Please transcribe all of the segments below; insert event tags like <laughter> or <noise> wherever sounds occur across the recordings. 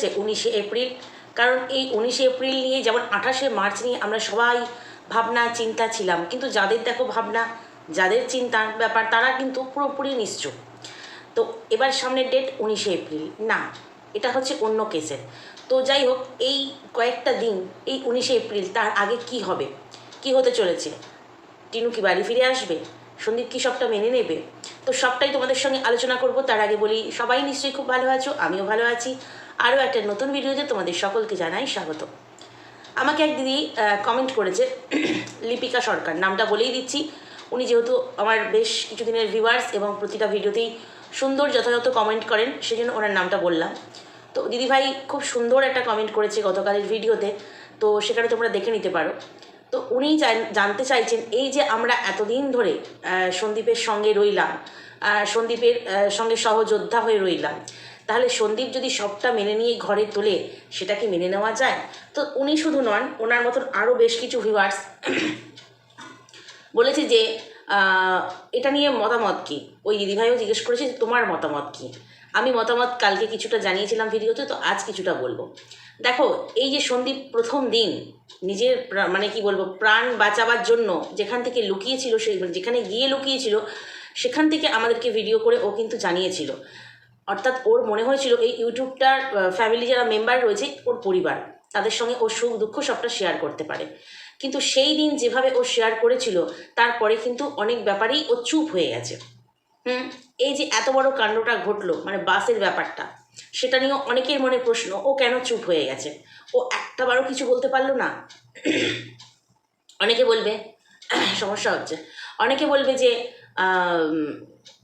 চলেছে উনিশে এপ্রিল। কারণ এই উনিশে এপ্রিল নিয়ে যেমন আঠাশে মার্চ নিয়ে আমরা সবাই ভাবনা, চিন্তা ছিলাম। কিন্তু যাদের দেখো ভাবনা, যাদের চিন্তার ব্যাপার, তারা কিন্তু পুরোপুরি নিশ্চুপ। তো এবার সামনের ডেট উনিশে এপ্রিল। না, এটা হচ্ছে অন্য কেসের তো যাই হোক, এই কয়েকটা দিন, এই উনিশে এপ্রিল তার আগে কি হবে? কি হতে চলেছে? টিনু কি বাড়ি ফিরে আসবে? সন্দীপ কি সবটা মেনে নেবে? তো সবটাই তোমাদের সঙ্গে আলোচনা করব। তার আগে বলি, সবাই নিশ্চয়ই খুব ভালো আছো, আমিও ভালো আছি। আরও একটা নতুন ভিডিওতে তোমাদের সকলকে জানাই স্বাগত। আমাকে এক দিদি কমেন্ট করেছে, <clears throat> লিপিকা সরকার, নামটা বলেই দিচ্ছি। উনি যেহেতু আমার বেশ কিছুদিনের ভিউয়ার্স এবং প্রতিটা ভিডিওতেই সুন্দর যথাযথ কমেন্ট করেন, সেজন্য ওনার নামটা বললাম। তো দিদিভাই খুব সুন্দর একটা কমেন্ট করেছে গতকালের ভিডিওতে, তো সেখানে তোমরা দেখে নিতে পারো। তো উনি জান- জানতে চাইছেন, এই যে আমরা এতদিন ধরে সন্দীপের সঙ্গে রইলাম সন্দীপের সঙ্গে সহযোদ্ধা হয়ে রইলাম তাহলে সন্দীপ যদি সবটা মেনে নিয়ে ঘরে তোলে, সেটা কি মেনে নেওয়া যায়? তো উনি শুধু নন, ওনার মতন আরও বেশ কিছু ভিউয়ার্স বলেছে যে এটা নিয়ে মতামত কি? ওই দিদিভাইও জিজ্ঞেস করেছে যে, তোমার মতামত কি? আমি মতামত কালকে কিছুটা জানিয়েছিলাম ভিডিওতে, তো আজ কিছুটা বলব। দেখো, এই যে সন্দীপ প্রথম দিন, নিজের মানে কি বলব, প্রাণ বাঁচাবার জন্য যেখান থেকে লুকিয়েছিল সে যেখানে গিয়ে লুকিয়েছিল, সেখান থেকে আমাদেরকে ভিডিও করে ও কিন্তু জানিয়েছিল। অর্থাৎ ওর মনে হয়েছিল এই ইউটিউবটার ফ্যামিলি যারা মেম্বার রয়েছে, ওর পরিবার, তাদের সঙ্গে ও সুখ দুঃখ সবটা শেয়ার করতে পারে। কিন্তু সেই দিন যেভাবে ও শেয়ার করেছিল, তারপরে কিন্তু অনেক ব্যাপারেই ও চুপ হয়ে গেছে। হুম? এই যে এত বড় কাণ্ডটা ঘটলো মানে বাসের ব্যাপারটা, সেটা নিয়েও অনেকের মনে প্রশ্ন, ও কেন চুপ হয়ে গেছে? ও একটাবারও কিছু বলতে পারল না? অনেকে বলবে, সমস্যা হচ্ছে। অনেকে বলবে যে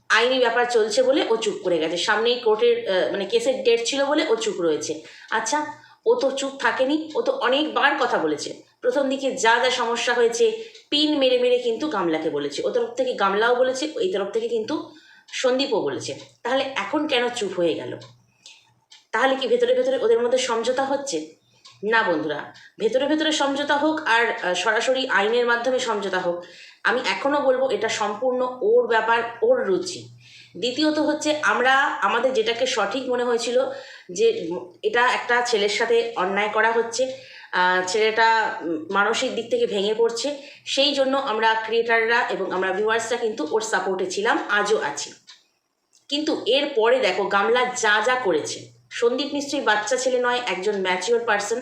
আইনি ব্যাপার চলছে বলে ও চুপ করে গেছে। সামনেই কোর্টের মানে কেসের ডেট ছিল বলে ও চুপ রয়েছে। আচ্ছা ও তো চুপ থাকেনি, ও তো অনেকবার কথা বলেছে। প্রথম দিকে যা যা সমস্যা হয়েছে, পিন মেরে মেরে কিন্তু গামলাকে বলেছে। ও তরফ থেকে গামলাও বলেছে এই তরফ থেকে কিন্তু সন্দীপও বলেছে। তাহলে এখন কেন চুপ হয়ে গেল? তাহলে কি ভেতরে ভেতরে ওদের মধ্যে সমঝোতা হচ্ছে? না বন্ধুরা, ভেতরে ভেতরে সমঝোতা হোক আর সরাসরি আইনের মাধ্যমে সমঝোতা হোক, আমি এখনও বলব এটা সম্পূর্ণ ওর ব্যাপার, ওর রুচি। দ্বিতীয়ত হচ্ছে আমরা, আমাদের যেটাকে সঠিক মনে হয়েছিল যে, এটা একটা ছেলের সাথে অন্যায় করা হচ্ছে ছেলেটা মানসিক দিক থেকে ভেঙে পড়ছে, সেই জন্য আমরা ক্রিয়েটাররা এবং আমরা ভিউয়ার্সরা কিন্তু ওর সাপোর্টে ছিলাম, আজও আছি। কিন্তু এর পরে দেখো, গামলা যা যা করেছে সন্দীপ নিশ্চয়ই বাচ্চা ছেলে নয়, একজন ম্যাচিওর পার্সন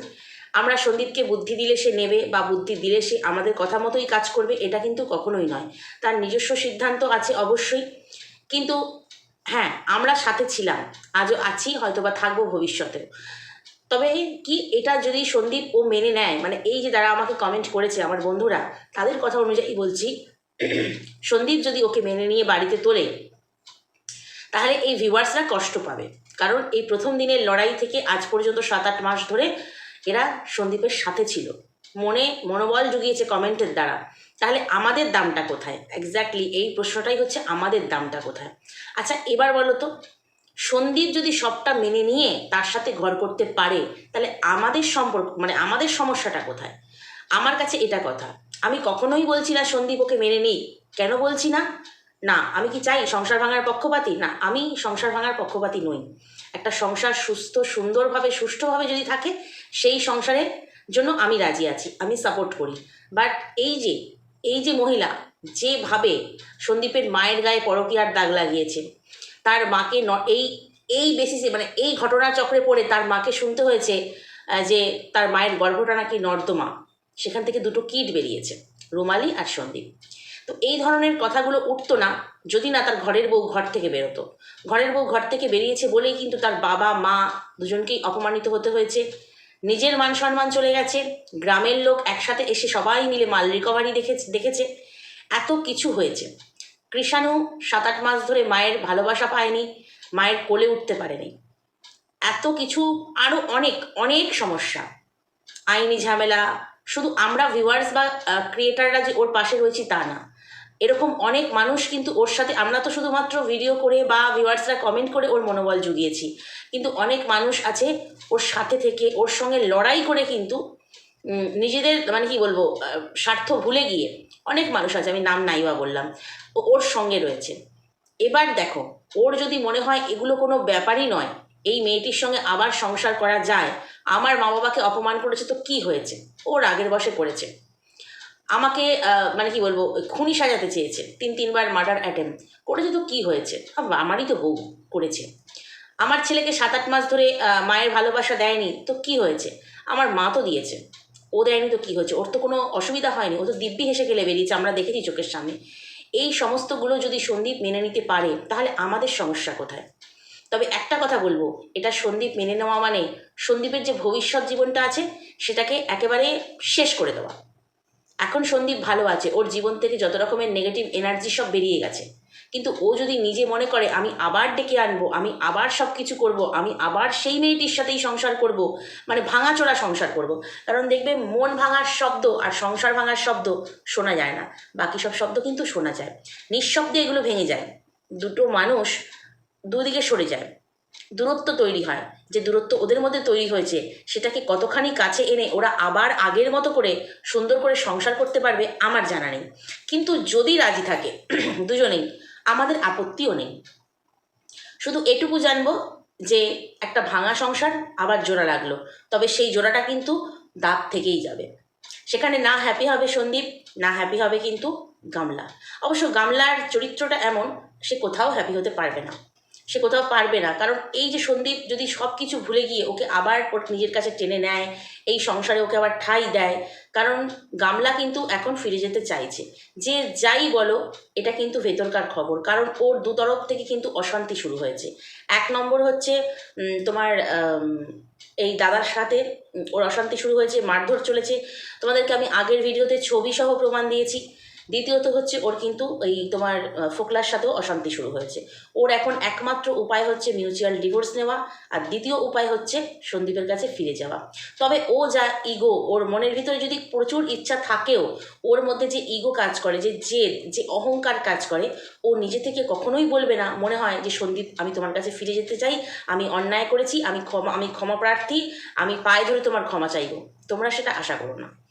আমরা সন্দীপকে বুদ্ধি দিলে সে নেবে বা বুদ্ধি দিলে সে আমাদের কথা মতোই কাজ করবে, এটা কিন্তু কখনোই নয়। তার নিজস্ব সিদ্ধান্ত আছে অবশ্যই। কিন্তু হ্যাঁ আমরা সাথে ছিলাম, আজও আছি হয়তো বা থাকব ভবিষ্যতেও। তবে কি এটা যদি সন্দীপ ও মেনে নেয় মানে এই যে যারা আমাকে কমেন্ট করেছে, আমার বন্ধুরা, তাদের কথা অনুযায়ী বলছি, সন্দীপ যদি ওকে মেনে নিয়ে বাড়িতে তোলে, তাহলে এই ভিউয়ার্সরা কষ্ট পাবে। কারণ এই প্রথম দিনের লড়াই থেকে আজ পর্যন্ত সাত আট মাস ধরে এরা সন্দীপের সাথে ছিল। মনে মনোবল জুগিয়েছে কমেন্টের দ্বারা। তাহলে আমাদের দামটা কোথায়? এক্স্যাক্টলি এই প্রশ্নটাই হচ্ছে আমাদের দামটা কোথায়? আচ্ছা এবার বলো তো, সন্দীপ যদি সবটা মেনে নিয়ে তার সাথে ঘর করতে পারে, তাহলে আমাদের সম্পর্ক মানে আমাদের সমস্যাটা কোথায়? আমার কাছে এটা কথা। আমি কখনোই বলছি না সন্দীপ ওকে মেনে নিই কেন বলছি না? না, আমি কি চাই সংসার ভাঙার পক্ষপাতী? না, আমি সংসার ভাঙার পক্ষপাতী নই। একটা সংসার সুস্থ, সুন্দরভাবে, সুষ্ঠুভাবে যদি থাকে, সেই সংসারের জন্য আমি রাজি আছি, আমি সাপোর্ট করি। বাট এই যে এই যে মহিলা যেভাবে সন্দীপের মায়ের গায়ে পরকীয়ার দাগ লাগিয়েছে, তার মাকে ন, এই এই বেসিসে মানে এই ঘটনা চক্রে পড়ে তার মাকে শুনতে হয়েছে যে তার মায়ের গর্ভটা নাকি নর্দমা, সেখান থেকে দুটো কিট বেরিয়েছে, রুমালি আর সন্দীপ। তো এই ধরনের কথাগুলো উঠতো না যদি না তার ঘরের বউ ঘর থেকে বেরোতো। ঘরের বউ ঘর থেকে বেরিয়েছে বলেই কিন্তু তার বাবা, মা দুজনকেই অপমানিত হতে হয়েছে। নিজের মান সম্মান চলে গেছে, গ্রামের লোক একসাথে এসে সবাই মিলে মাল রিকভারি দেখেছে দেখেছে। এত কিছু হয়েছে। কৃষাণু সাত আট মাস ধরে মায়ের ভালোবাসা পায়নি, মায়ের কোলে উঠতে পারেনি। এত কিছু আরও অনেক অনেক সমস্যা। আইনি ঝামেলা, শুধু আমরা ভিউয়ার্স বা ক্রিয়েটাররা যে ওর পাশে রয়েছি তা না। এরকম অনেক মানুষ কিন্তু ওর সাথে, আমরা তো শুধুমাত্র ভিডিও করে বা ভিউয়ার্সরা কমেন্ট করে ওর মনোবল জুগিয়েছি। কিন্তু অনেক মানুষ আছে ওর সাথে থেকে, ওর সঙ্গে লড়াই করে কিন্তু নিজেদের মানে কি বলব স্বার্থ ভুলে গিয়ে অনেক মানুষ আছে, আমি নাম নাইবা বললাম ওর সঙ্গে রয়েছে। এবার দেখো, ওর যদি মনে হয় এগুলো কোনো ব্যাপারই নয়, এই মেয়েটির সঙ্গে আবার সংসার করা যায়, আমার মা বাবাকে অপমান করেছে তো কি হয়েছে? ওর আগের বসে করেছে আমাকে মানে কি বলব, খুনি সাজাতে চেয়েছে তিন, তিনবার মার্ডার অ্যাটেম্প করেছে তো কি হয়েছে? আমারই তো বউ করেছে। আমার ছেলেকে সাত আট মাস ধরে মায়ের ভালোবাসা দেয়নি, তো কি হয়েছে? আমার মা তো দিয়েছে। ও দেয়নি তো কি হয়েছে? ওর তো কোনো অসুবিধা হয়নি। ও তো দিব্যি হেসে গেলে বেরিয়েছে, আমরা দেখেছি চোখের সামনে। এই সমস্তগুলো যদি সন্দীপ মেনে নিতে পারে, তাহলে আমাদের সমস্যা কোথায়? তবে একটা কথা বলব, এটা সন্দীপ মেনে নেওয়া মানে সন্দীপের যে ভবিষ্যৎ জীবনটা আছে, সেটাকে একেবারে শেষ করে দেওয়া। এখন সন্দীপ ভালো আছে, ওর জীবন থেকে যত রকমের নেগেটিভ এনার্জি সব বেরিয়ে গেছে। কিন্তু ও যদি নিজে মনে করে, আমি আবার ডেকে আনব, আমি আবার সব কিছু করব, আমি আবার সেই মেয়েটির সাথেই সংসার করব মানে ভাঙাচোরা সংসার করব, কারণ দেখবে মন ভাঙার শব্দ আর সংসার ভাঙার শব্দ শোনা যায় না, বাকি সব শব্দ কিন্তু শোনা যায়। নিঃশব্দে এগুলো ভেঙে যায়। দুটো মানুষ দুদিকে সরে যায়। দূরত্ব তৈরি হয়। যে দূরত্ব ওদের মধ্যে তৈরি হয়েছে, সেটাকে কতখানি কাছে এনে ওরা আবার আগের মতো করে সুন্দর করে সংসার করতে পারবে, আমার জানা নেই। কিন্তু যদি রাজি থাকে, <clears throat> দুজনেই, আমাদের আপত্তিও নেই। শুধু এটুকু জানব যে, একটা ভাঙা সংসার আবার জোড়া লাগল, তবে সেই জোড়াটা কিন্তু দাগ থেকেই যাবে। সেখানে না হ্যাপি হবে সন্দীপ, না হ্যাপি হবে কিন্তু গামলা। অবশ্য গামলার চরিত্রটা এমন, সে কোথাও হ্যাপি হতে পারবে না। সে কোথাও পারবে না। কারণ এই যে সন্দীপ যদি সব কিছু ভুলে গিয়ে ওকে আবার নিজের কাছে টেনে নেয়, এই সংসারে ওকে আবার ঠাঁই দেয়, কারণ গামলা কিন্তু এখন ফিরে যেতে চাইছে। যে যাই বলো, এটা কিন্তু ভেতরকার খবর, কারণ ওর দু তরফ থেকে কিন্তু অশান্তি শুরু হয়েছে। এক নম্বর হচ্ছে তোমার এই দাদার সাথে ওর অশান্তি শুরু হয়েছে, মারধর চলেছে। তোমাদেরকে আমি আগের ভিডিওতে ছবি সহ প্রমাণ দিয়েছি। দ্বিতীয়ত হচ্ছে ওর কিন্তু এই তোমার ফোকলার সাথেও অশান্তি শুরু হয়েছে। ওর এখন একমাত্র উপায় হচ্ছে মিউচুয়াল ডিভোর্স নেওয়া আর দ্বিতীয় উপায় হচ্ছে সন্দীপের কাছে ফিরে যাওয়া। তবে ও যা ইগো ওর মনের ভিতরে যদি প্রচুর ইচ্ছা থাকেও, ওর মধ্যে যে ইগো কাজ করে, যে জেদ, যে অহংকার কাজ করে, ও নিজে থেকে কখনোই বলবে না। মনে হয় যে, সন্দীপ, আমি তোমার কাছে ফিরে যেতে চাই, আমি অন্যায় করেছি, আমি ক্ষমা আমি ক্ষমা প্রার্থী, আমি পায়ে ধরে তোমার ক্ষমা চাইব। তোমরা সেটা আশা করো না।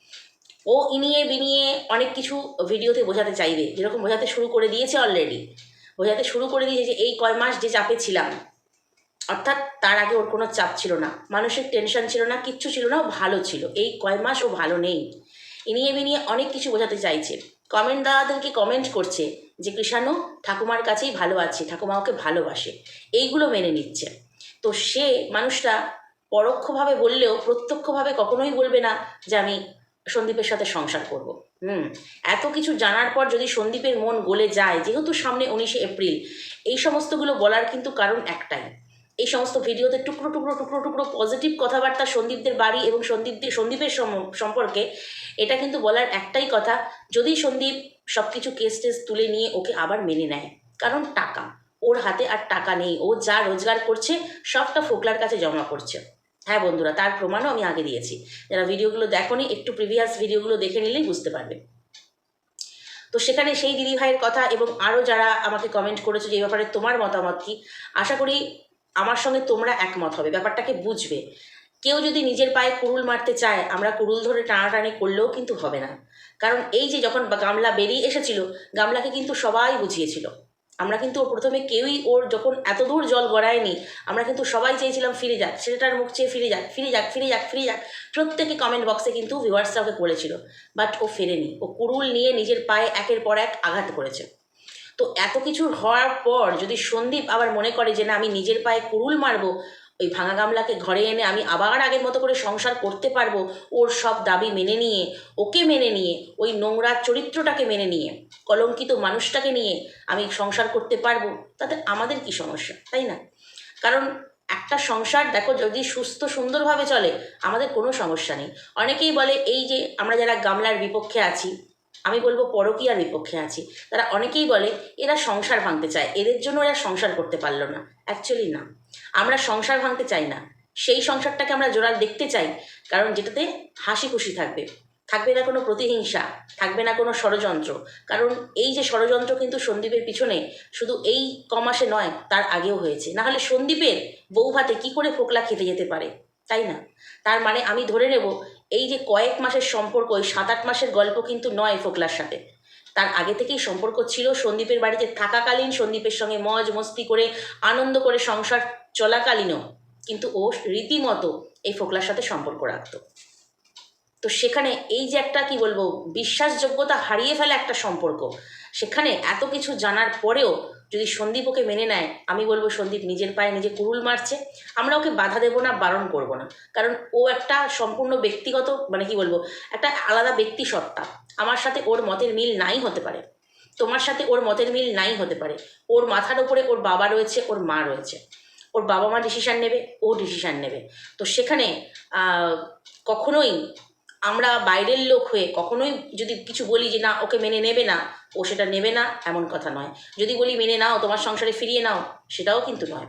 ও ইনিয়ে বিনিয়ে অনেক কিছু ভিডিওতে বোঝাতে চাইবে। যেরকম বোঝাতে শুরু করে দিয়েছে অলরেডি বোঝাতে শুরু করে দিয়েছে যে এই কয় মাস যে চাপে ছিলাম। অর্থাৎ তার আগে ওর কোনো চাপ ছিল না। মানসিক টেনশন ছিল না, কিচ্ছু ছিল না ভালো ছিল। এই কয় মাস ও ভালো নেই। ইনিয়ে বিনিয়ে অনেক কিছু বোঝাতে চাইছে। কমেন্ট দাদাদেরকে কমেন্ট করছে? যে কৃষাণু, ঠাকুমার কাছেই ভালো আছে, ঠাকুমা ওকে ভালোবাসে। এইগুলো মেনে নিচ্ছে। তো সে মানুষটা পরোক্ষভাবে বললেও প্রত্যক্ষভাবে কখনোই বলবে না যে আমি সন্দীপের সাথে সংসার করব। হুম, এত কিছু জানার পর যদি সন্দীপের মন গলে যায়, যেহেতু সামনে উনিশে এপ্রিল, এই সমস্তগুলো বলার কিন্তু কারণ একটাই। এই সমস্ত ভিডিওতে টুকরো টুকরো টুকরো টুকরো পজিটিভ কথাবার্তা সন্দীপদের বাড়ি এবং সন্দীপদের, সন্দীপের সম্পর্কে, এটা কিন্তু বলার একটাই কথা, যদি সন্দীপ সব কিছু কেস টেস তুলে নিয়ে ওকে আবার মেনে নেয়, কারণ টাকা। ওর হাতে আর টাকা নেই, ও যা রোজগার করছে, সবটা ফোকলার কাছে জমা করছে। হ্যাঁ বন্ধুরা, তার প্রমাণও আমি আগে দিয়েছি। যারা ভিডিওগুলো দেখোনি, একটু প্রিভিয়াস ভিডিওগুলো দেখে নিলেই বুঝতে পারবে। তো সেখানে সেই দিদি ভাইয়ের কথা এবং আরও যারা আমাকে কমেন্ট করেছ যে ব্যাপারে তোমার মতামত কি? আশা করি আমার সঙ্গে তোমরা একমত হবে, ব্যাপারটাকে বুঝবে। কেউ যদি নিজের পায়ে কুড়ুল মারতে চায়, আমরা কুড়ুল ধরে টানাটানি করলেও কিন্তু হবে না। কারণ এই যে যখন গামলা বেরিয়ে এসেছিল, গামলাকে কিন্তু সবাই বুঝিয়েছিল। আমরা কিন্তু প্রথমে কেউই ওর যখন এত দূর জল গড়ায়নি, আমরা কিন্তু সবাই চেয়েছিলাম ফিরে যাক ছেলেটার মুখ চেয়ে ফিরে যাক ফিরে যাক ফিরে যাক ফিরে যাক। প্রত্যেকে কমেন্ট বক্সে কিন্তু ভিউয়ার্সরা ওকে করেছিল বাট ও ফেরেনি। ও কুরুল নিয়ে নিজের পায়ে একের পর এক আঘাত করেছে। তো এত কিছু হওয়ার পর যদি সন্দীপ আবার মনে করে যে না, আমি নিজের পায়ে কুরুল মারবো ওই ভাঙা গামলাকে ঘরে এনে আমি আবার আগের মতো করে সংসার করতে পারব, ওর সব দাবি মেনে নিয়ে, ওকে মেনে নিয়ে, ওই নোংরা চরিত্রটাকে মেনে নিয়ে, কলঙ্কিত মানুষটাকে নিয়ে আমি সংসার করতে পারব, তাতে আমাদের কি সমস্যা, তাই না? কারণ একটা সংসার দেখো যদি সুস্থ সুন্দরভাবে চলে, আমাদের কোনো সমস্যা নেই। অনেকেই বলে এই যে আমরা যারা গামলার বিপক্ষে আছি, আমি বলব পরকীয়ার বিপক্ষে আছি, তারা অনেকেই বলে এরা সংসার ভাঙতে চায়, এদের জন্য এরা সংসার করতে পারল না অ্যাকচুয়ালি না। আমরা সংসার ভাঙতে চাই না। সেই সংসারটাকে আমরা জোরাল দেখতে চাই, কারণ যেটাতে হাসি খুশি থাকবে। থাকবে না কোনো প্রতিহিংসা, থাকবে না কোনো ষড়যন্ত্র। কারণ এই যে ষড়যন্ত্র কিন্তু সন্দীপের পিছনে শুধু এই কমাসে নয়, তার আগেও হয়েছে। না হলে সন্দীপের বউ ভাতে কী করে ফোকলা খেতে যেতে পারে? তাই না? তার মানে আমি ধরে নেব, এই যে কয়েক মাসের সম্পর্ক, ওই সাত আট মাসের গল্প কিন্তু নয় ফোকলার সাথে। তার আগে থেকেই সম্পর্ক ছিল সন্দীপের বাড়িতে থাকাকালীন সন্দীপের সঙ্গে মজ মস্তি করে, আনন্দ করে সংসার চলাকালীনও কিন্তু ও রীতিমতো এই ফোকলার সাথে সম্পর্ক রাখতো। তো সেখানে এই যে একটা কি বলব, বিশ্বাসযোগ্যতা হারিয়ে ফেলে একটা সম্পর্ক, সেখানে এত কিছু জানার পরেও যদি সন্দীপ ওকে মেনে নেয়, আমি বলব সন্দীপ নিজের পায়ে নিজে কুরুল মারছে, আমরা ওকে বাধা দেবো না, বারণ করব না। কারণ ও একটা সম্পূর্ণ ব্যক্তিগত মানে কি বলব, একটা আলাদা ব্যক্তি সত্তা আমার সাথে ওর মতের মিল নাই হতে পারে। তোমার সাথে ওর মতের মিল নাই হতে পারে। ওর মাথার ওপরে ওর বাবা রয়েছে, ওর মা রয়েছে। ওর বাবা মা ডিসিশান নেবে, ও ডিসিশান নেবে। তো সেখানে কখনোই আমরা বাইরের লোক হয়ে কখনোই যদি কিছু বলি যে না, ওকে মেনে নেবে না, ও সেটা নেবে না, এমন কথা নয়। যদি বলি মেনে নাও, তোমার সংসারে ফিরিয়ে নাও, সেটাও কিন্তু নয়।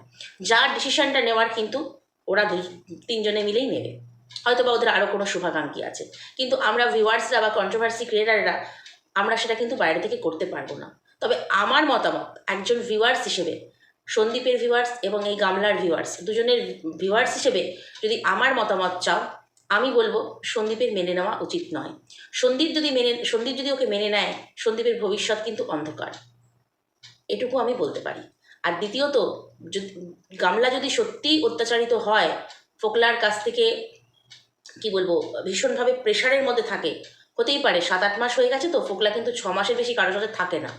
যার ডিসিশানটা নেওয়ার কিন্তু ওরা দুই তিনজনে মিলেই নেবে। হয়তো বা ওদের আরও কোনো শুভাকাঙ্ক্ষী আছে। কিন্তু আমরা ভিউয়ার্সরা বা কন্ট্রোভার্সি ক্রিয়েটাররা আমরা সেটা কিন্তু বাইরে থেকে করতে পারব না। তবে আমার মতামত, একজন ভিউয়ার্স হিসেবে সন্দীপের ভিউয়ার্স এবং এই গামলার ভিউয়ার্স দুজনের ভিউয়ার্স হিসেবে যদি আমার মতামত চাও, আমি বলব সন্দীপের মেনে নেওয়া উচিত নয়। সন্দীপ যদি মেনে, সন্দীপ যদি ওকে মেনে নেয়, সন্দীপের ভবিষ্যৎ কিন্তু অন্ধকার। এটুকু আমি বলতে পারি। আর দ্বিতীয়ত যদি গামলা যদি সত্যিই অত্যাচারিত হয়, ফোকলার কাছ থেকে, কি বলব, ভীষণভাবে প্রেশারের মধ্যে থাকে, হতেই পারে, সাত আট মাস হয়ে গেছে তো, ফোকলা কিন্তু ছ মাসের বেশি কারোর সাথে থাকে না।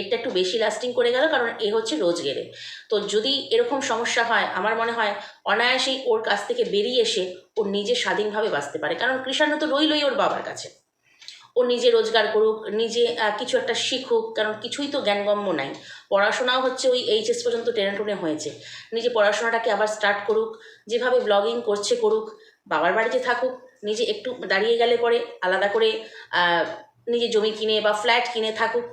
এটা একটু বেশি লাস্টিং করে গেল, কারণ এ হচ্ছে রোজ গেলে তো যদি এরকম সমস্যা হয়, আমার মনে হয় অনায়াসেই ওর কাছ থেকে বেরিয়ে এসে ও নিজে স্বাধীনভাবে বাঁচতে পারে। কারণ কৃষাণ তো রইলই ওর বাবার কাছে। ও নিজে রোজগার করুক, নিজে কিছু একটা শিখুক, কারণ কিছুই তো জ্ঞানগম্য নাই। পড়াশোনাও হচ্ছে ওই এইচএস পর্যন্ত টেনে টুনে হয়েছে। নিজে পড়াশোনাটাকে আবার স্টার্ট করুক, যেভাবে ব্লগিং করছে করুক, বাবার বাড়িতে থাকুক, নিজে একটু দাঁড়িয়ে গেলে পরে আলাদা করে নিজে জমি কিনে বা ফ্ল্যাট কিনে থাকুক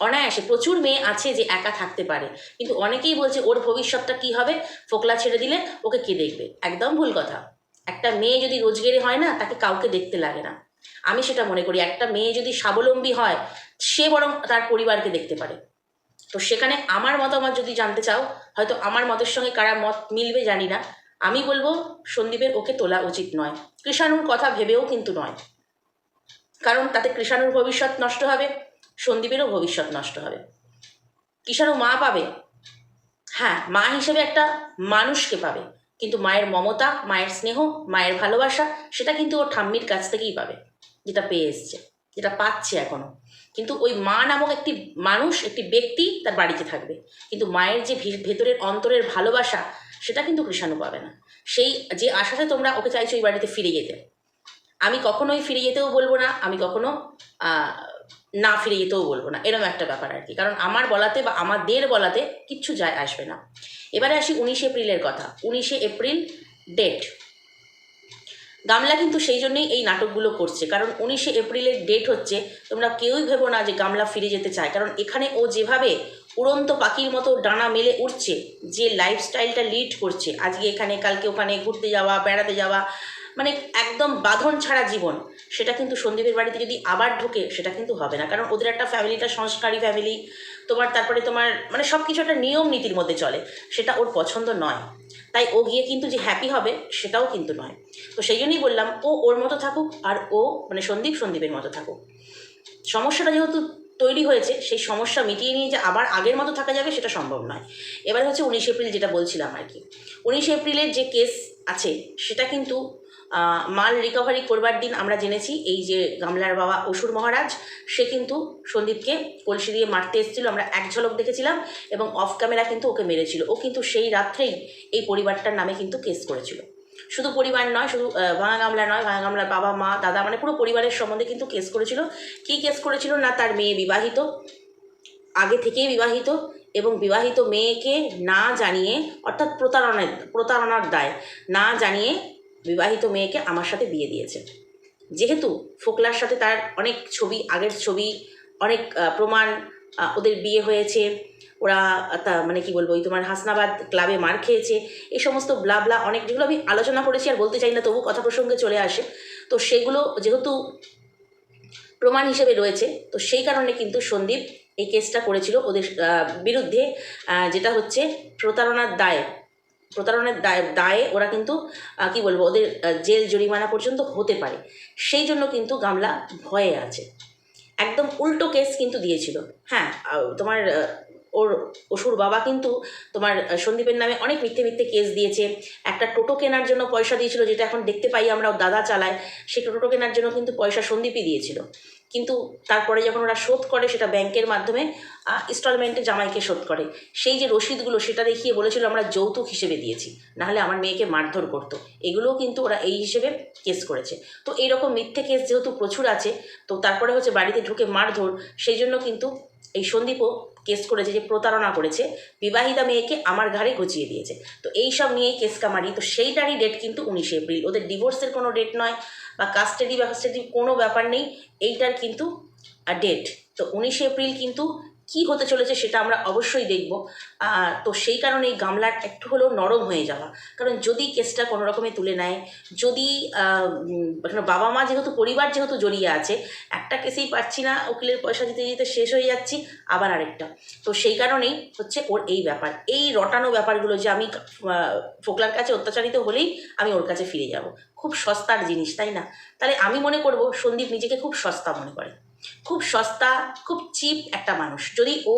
অনায়াসে প্রচুর মেয়ে আছে যে একা থাকতে পারে। কিন্তু অনেকেই বলছে, ওর ভবিষ্যৎটা কী হবে? ফোকলা ছেড়ে দিলে ওকে কে দেখবে? একদম ভুল কথা। একটা মেয়ে যদি রোজগেরে হয় না, তাকে কাউকে দেখতে লাগে না। আমি সেটা মনে করি, একটা মেয়ে যদি স্বাবলম্বী হয়, সে বরং তার পরিবারকে দেখতে পারে। তো সেখানে আমার মতামত যদি জানতে চাও, হয়তো আমার মতের সঙ্গে কারা মত মিলবে জানি না। আমি বলব, সন্দীপের ওকে তোলা উচিত নয়। কৃষাণুর কথা ভেবেও কিন্তু নয়। কারণ তাতে কৃষাণুর ভবিষ্যৎ নষ্ট হবে। সন্দীপেরও ভবিষ্যৎ নষ্ট হবে। কৃষাণু মা পাবে। হ্যাঁ মা হিসেবে একটা মানুষকে পাবে। কিন্তু মায়ের মমতা, মায়ের স্নেহ, মায়ের ভালোবাসা, সেটা কিন্তু ওর ঠাম্মির কাছ থেকেই পাবে, যেটা পেয়ে এসছে, যেটা পাচ্ছে এখনও। কিন্তু ওই মা নামক একটি মানুষ, একটি ব্যক্তি তার বাড়িতে থাকবে। কিন্তু মায়ের যে ভেতরের অন্তরের ভালোবাসা, সেটা কিন্তু কৃষাণু পাবে না। সেই যে আশাতে তোমরা ওকে চাইছো ওই বাড়িতে ফিরে যেতে। আমি কখনোই ফিরে যেতেও বলব না, আমি কখনো না ফিরে যেতেও বলব না। এরকম একটা ব্যাপার আর কি। কারণ আমার বলাতে বা আমাদের বলাতে কিচ্ছু যায় আসবে না। এবারে আসি উনিশে এপ্রিলের কথা। উনিশে এপ্রিল ডেট গামলা কিন্তু সেই জন্যই এই নাটকগুলো করছে। কারণ উনিশে এপ্রিলের ডেট হচ্ছে, তোমরা কেউই ভেবো না যে গামলা ফিরে যেতে চায়। কারণ এখানে ও যেভাবে উড়ন্ত পাখির মতো ডানা মেলে উঠছে যে লাইফস্টাইলটা লিড করছে, আজকে এখানে, কালকে ওখানে ঘুরতে যাওয়া, বেড়াতে যাওয়া মানে একদম বাঁধন ছাড়া জীবন, সেটা কিন্তু সন্দীপের বাড়িতে যদি আবার ঢোকে, সেটা কিন্তু হবে না। কারণ ওদের একটা ফ্যামিলিটা সংস্কারী ফ্যামিলি তোমার তারপরে তোমার মানে সব কিছু একটা নিয়ম নীতির মধ্যে চলে, সেটা ওর পছন্দ নয়। তাই ও গিয়ে কিন্তু যে হ্যাপি হবে, সেটাও কিন্তু নয়। তো সেই জন্যই বললাম, ও ওর মতো থাকুক আর ও মানে সন্দীপ সন্দীপের মতো থাকুক। সমস্যাটা যেহেতু তৈরি হয়েছে, সেই সমস্যা মিটিয়ে নিয়ে যে আবার আগের মতো থাকা যাবে, সেটা সম্ভব নয়। এবার হচ্ছে উনিশ এপ্রিল যেটা বলছিলাম আর কি। উনিশ এপ্রিলের যে কেস আছে, সেটা কিন্তু মাল রিকভারি করবার দিন আমরা জেনেছি, এই যে গামলার বাবা অসুর মহারাজ, সে কিন্তু সন্দীপকে কলসি দিয়ে মারতে এসেছিল, আমরা এক ঝলক দেখেছিলাম এবং অফ ক্যামেরা কিন্তু ওকে মেরেছিল। ও কিন্তু সেই রাত্রেই এই পরিবারটার নামে কিন্তু কেস করেছিল। শুধু পরিবার নয়, শুধু ভাঙা গামলা নয়, ভাঙা গামলার বাবা, মা, দাদা মানে পুরো পরিবারের সম্বন্ধে কিন্তু কেস করেছিল। কী কেস করেছিল না, তার মেয়ে বিবাহিত, আগে থেকেই বিবাহিত এবং বিবাহিত মেয়েকে না জানিয়ে, অর্থাৎ প্রতারণার প্রতারণার দায়, না জানিয়ে বিবাহিত মেয়েকে আমার সাথে বিয়ে দিয়েছে। যেহেতু ফোকলার সাথে তার অনেক ছবি, আগের ছবি, অনেক প্রমাণ ওদের বিয়ে হয়েছে, ওরা তা মানে কি বলব, ওই তোমার হাসনাবাদ ক্লাবে মার খেয়েছে, এই সমস্ত ব্লা ব্লা অনেক যেগুলো আমি আলোচনা করেছি আর বলতে চাই না, তবু কথা প্রসঙ্গে চলে আসে। তো সেগুলো যেহেতু প্রমাণ হিসেবে রয়েছে, তো সেই কারণে কিন্তু সন্দীপ এই কেসটা করেছিল ওদের বিরুদ্ধে যেটা হচ্ছে প্রতারণার দায়। প্রতারণার দায়, দায়ে ওরা কিন্তু কি বলব, ওদের জেল জরিমানা পর্যন্ত হতে পারে। সেই জন্য কিন্তু গামলা ভয়ে আছে। একদম উল্টো কেস কিন্তু দিয়েছিল। হ্যাঁ তোমার ওর অসুর বাবা কিন্তু তোমার সন্দীপের নামে অনেক মিথ্যে মিথ্যে কেস দিয়েছে। একটা টোটো কেনার জন্য পয়সা দিয়েছিল, যেটা এখন দেখতে পাই আমরা দাদা চালায়। সেই টোটো কেনার জন্য কিন্তু পয়সা সন্দীপই দিয়েছিল। কিন্তু তারপরে যখন ওরা শোধ করে সেটা ব্যাংকের মাধ্যমে ইনস্টলমেন্টে জামাইকে শোধ করে। সেই যে রসিদগুলো সেটা দেখিয়ে বলেছিল, আমরা যৌতুক হিসেবে দিয়েছি। নাহলে আমার মেয়েকে মারধর করতো। এগুলোও কিন্তু ওরা এই হিসেবে কেস করেছে। তো এইরকম মিথ্যে কেস যেহেতু প্রচুর আছে, তো তারপরে হচ্ছে বাড়িতে ঢুকে মারধর, সেই জন্য কিন্তু এই সন্দীপও কেস করেছে, যে প্রতারণা করেছে, বিবাহিতা মেয়েকে আমার ঘাড়ে গুছিয়ে দিয়েছে। তো এই সব নিয়েই কেস কামারি। তো সেইটারই ডেট কিন্তু উনিশে এপ্রিল। ওদের ডিভোর্সের কোনো ডেট নয় বা কাস্টাডি বা কাস্টাডি কোনো ব্যাপার নেই। এইটার কিন্তু ডেট তো উনিশে এপ্রিল কিন্তু কি হতে চলেছে সেটা আমরা অবশ্যই দেখব। তো সেই কারণে এই গামলার একটু হলেও নরম হয়ে যাওয়া। কারণ যদি কেসটা কোনো রকমে তুলে নেয়, যদি বাবা মা যেহেতু, পরিবার যেহেতু জড়িয়ে আছে, একটা কেসেই পাচ্ছি না, উকিলের পয়সা দিতে দিতে শেষ হয়ে যাচ্ছি, আবার আরেকটা। তো সেই কারণেই হচ্ছে ওর এই ব্যাপার। এই রটানো ব্যাপারগুলো যে আমি ফোকলার কাছে অত্যাচারিত হলেই আমি ওর কাছে ফিরে যাব। খুব সস্তার জিনিস, তাই না? তাহলে আমি মনে করব সন্দীপ নিজেকে খুব সস্তা মনে করে। খুব সস্তা, খুব চিপ একটা মানুষ। যদি ও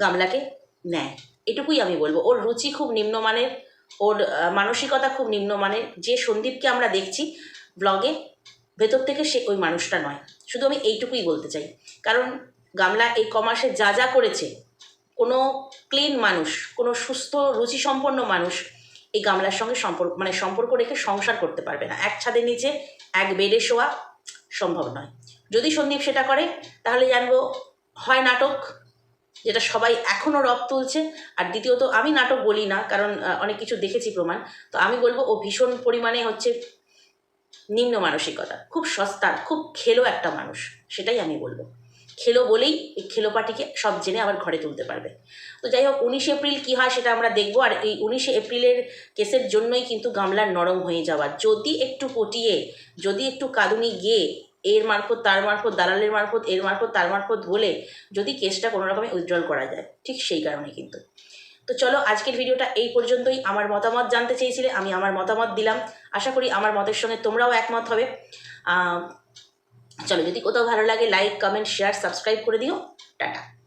গামলাকে নেয়, এটুকুই আমি বলব। ওর রুচি খুব নিম্নমানের, ওর মানসিকতা খুব নিম্নমানের। যে সন্দীপকে আমরা দেখছি ব্লগে, ভেতর থেকে সে ওই মানুষটা নয়। শুধু আমি এইটুকুই বলতে চাই। কারণ গামলা এই কমার্সে যা যা করেছে, কোনো ক্লিন মানুষ, কোনো সুস্থ, রুচিসম্পন্ন মানুষ এই গামলার সঙ্গে সম্পর্ক মানে সম্পর্ক রেখে সংসার করতে পারবে না। এক ছাদের নিচে, এক বেডে শোয়া সম্ভব নয়। যদি সন্দীপ সেটা করে, তাহলে জানব হয় নাটক, যেটা সবাই এখনও রব তুলছে। আর দ্বিতীয়ত, আমি নাটক বলি না, কারণ অনেক কিছু দেখেছি প্রমাণ। তো আমি বলব, ও ভীষণ পরিমাণে হচ্ছে নিম্ন মানসিকতা, খুব সস্তার খুব খেলো একটা মানুষ, সেটাই আমি বলব। খেলো বলেই এই খেলো সব জেনে আবার ঘরে তুলতে পারবে। তো যাই হোক, উনিশে এপ্রিল কী হয় সেটা আমরা দেখব, আর এই উনিশে এপ্রিলের কেসের জন্যই কিন্তু গামলার নরম হয়ে যাওয়া। যদি একটু পটিয়ে, যদি একটু কাঁদুনি গিয়ে এর মারফত, তার মারফত, দালালের মারফত, এর মারফত, তার মারফত বলে যদি কেসটা কোনো রকমে উইথড্রল করা যায়, ঠিক সেই কারণে কিন্তু। তো চলো, আজকের ভিডিওটা এই পর্যন্তই। আমার মতামত জানতে চেয়েছিলে, আমি আমার মতামত দিলাম। আশা করি আমার মতের সঙ্গে তোমরাও একমত হবে। চলো, যদি কোথাও ভালো লাগে লাইক কমেন্ট শেয়ার সাবস্ক্রাইব করে দিও। টাটা।